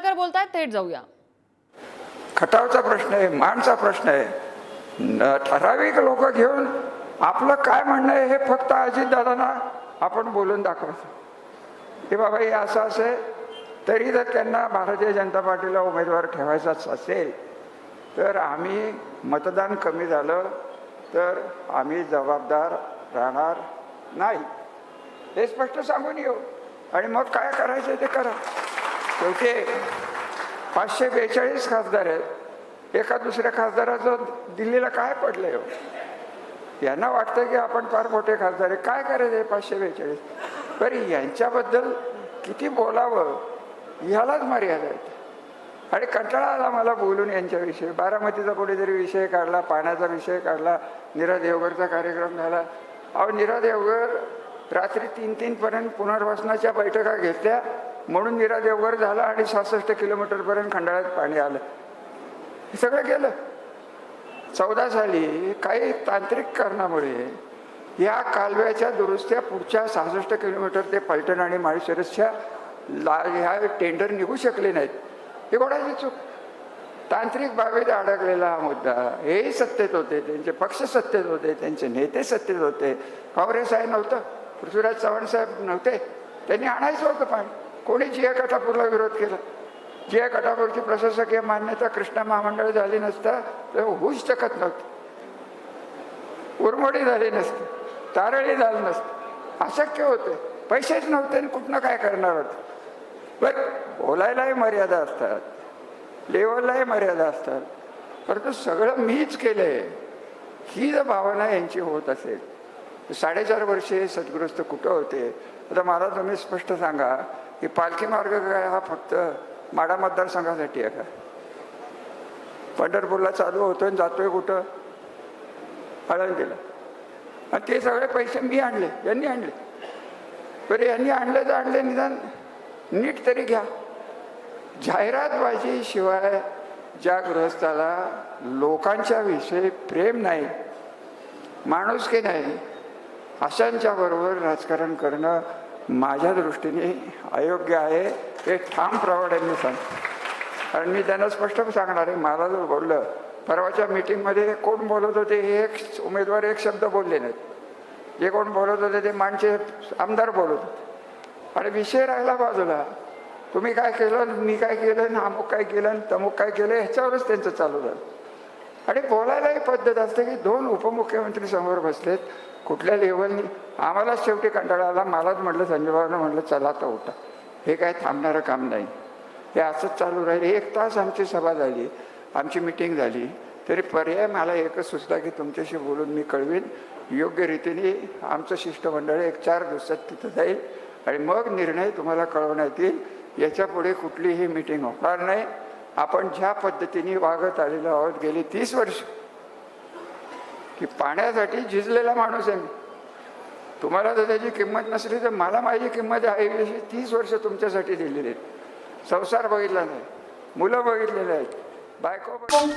निंबाळकर बोलतायत थेट जाऊया. खटावचा प्रश्न आहे मानचा प्रश्न आहे. ठराविक लोक घेऊन आपलं काय म्हणणं आहे हे फक्त अजितदादांना आपण बोलून दाखवायचं. की बाबा हे असं असे तरी जर त्यांना भारतीय जनता पार्टीला उमेदवार ठेवायचाच असेल तर आम्ही मतदान कमी झालं तर आम्ही जबाबदार राहणार नाही. हे स्पष्ट सांगून येऊ. आणि मग काय करायचं ते करा. शेवटी पाचशे बेचाळीस खासदार आहेत. एका दुसऱ्या खासदाराचं दिल्लीला काय पडलंय हो? यांना वाटतं की आपण फार मोठे खासदार आहे काय करायचं आहे पाचशे बेचाळीस? बरं यांच्याबद्दल किती बोलावं ह्यालाच मर्यादा आहेत आणि कंटाळा आला मला बोलून यांच्याविषयी बारामतीचा कुठेतरी विषय काढला पाण्याचा विषय काढला निरा देवगडचा कार्यक्रम झाला. अहो नीरा देवगड रात्री तीन तीनपर्यंत पुनर्वसनाच्या बैठका घेतल्या. म्हणून निरा देवघर झाला आणि सहासष्ट किलोमीटरपर्यंत खंडाळ्यात पाणी आलं. हे सगळं गेलं. चौदा साली काही तांत्रिक कारणामुळे या कालव्याच्या दुरुस्त्या पुढच्या सहासष्ट किलोमीटर ते पलटण आणि माळशिरसच्या ला ह्या टेंडर निघू शकले नाहीत. हे कोणाची चूक? तांत्रिक बाबीत अडकलेला हा मुद्दा. हेही सत्तेत होते त्यांचे पक्ष सत्तेत होते त्यांचे नेते सत्तेत होते. काँग्रेस आहे नव्हतं. पृथ्वीराज चव्हाण साहेब नव्हते. त्यांनी आणायचं होतं पाणी. कोणी जिया कटापूरला विरोध केला. जिया कटापूरची प्रशासकीय मान्यता कृष्णा महामंडळ झाली नसता तर होऊच शकत नव्हती. उरमोडी झाली नसती तारळी झाली नसतं. अशक्य होते. पैसेच नव्हते आणि कुठनं काय करणार होते? बर बोलायलाही मर्यादा असतात. लेवललाही मर्यादा असतात. परंतु सगळं मीच केलं आहे ही जर भावना यांची होत असेल साडेचार वर्षे सद्गृस्त कुठं होते? आता मला तुम्ही स्पष्ट सांगा की पालखी मार्ग काय हा फक्त माडा मतदारसंघासाठी आहे का? पंढरपूरला चालू होतो आणि जातोय कुठं? आळंदीला. आणि ते सगळे पैसे मी आणले यांनी आणले. बरं यांनी आणले तर आणले निदान नीट तरी घ्या. जाहिरातबाजी शिवाय ज्या गृहस्थाला लोकांच्या विषयी प्रेम नाही माणुसकी नाही अशांच्या बरोबर राजकारण करणं माझ्या दृष्टीने अयोग्य आहे हे ठाम प्रवाड्यांनी सांग. कारण मी त्यांना स्पष्ट सांगणार आहे मला जर बोललं परवाच्या मीटिंगमध्ये कोण बोलत होते हे एक उमेदवार एक शब्द बोलले नाहीत. जे कोण बोलत होते ते माणसे आमदार बोलत होते. आणि विषय राहिला बाजूला. तुम्ही काय केलं मी काय केलं अमुक काय केलं तमुक काय केलं ह्याच्यावरच त्यांचं चालू झालं. आणि बोलायलाही पद्धत असते की दोन उपमुख्यमंत्री समोर बसलेत कुठल्या लेवलनी? आम्हालाच शेवटी कंटाळा आला मलाच म्हटलं संजय म्हटलं चला तर उठा. हे काय थांबणारं काम नाही. हे असंच चालू राहील. एक तास आमची सभा झाली आमची मिटिंग झाली तरी पर्याय मला एकच सुचला की तुमच्याशी बोलून मी कळवीन. योग्य रीतीने आमचं शिष्टमंडळ एक चार दिवसात तिथं जाईल आणि मग निर्णय तुम्हाला कळवण्यात येईल. याच्यापुढे कुठलीही मिटिंग होणार नाही. आपण ज्या पद्धतीने वागत आलेलो आहोत गेली तीस वर्ष की पाण्यासाठी झिजलेला माणूस आहे मी. तुम्हाला जर त्याची किंमत नसली तर मला माझी किंमत आहे अशी तीस वर्ष तुमच्यासाठी दिलेली आहेत. संसार बघितला नाही मुलं बघितलेले आहेत बायको बघ-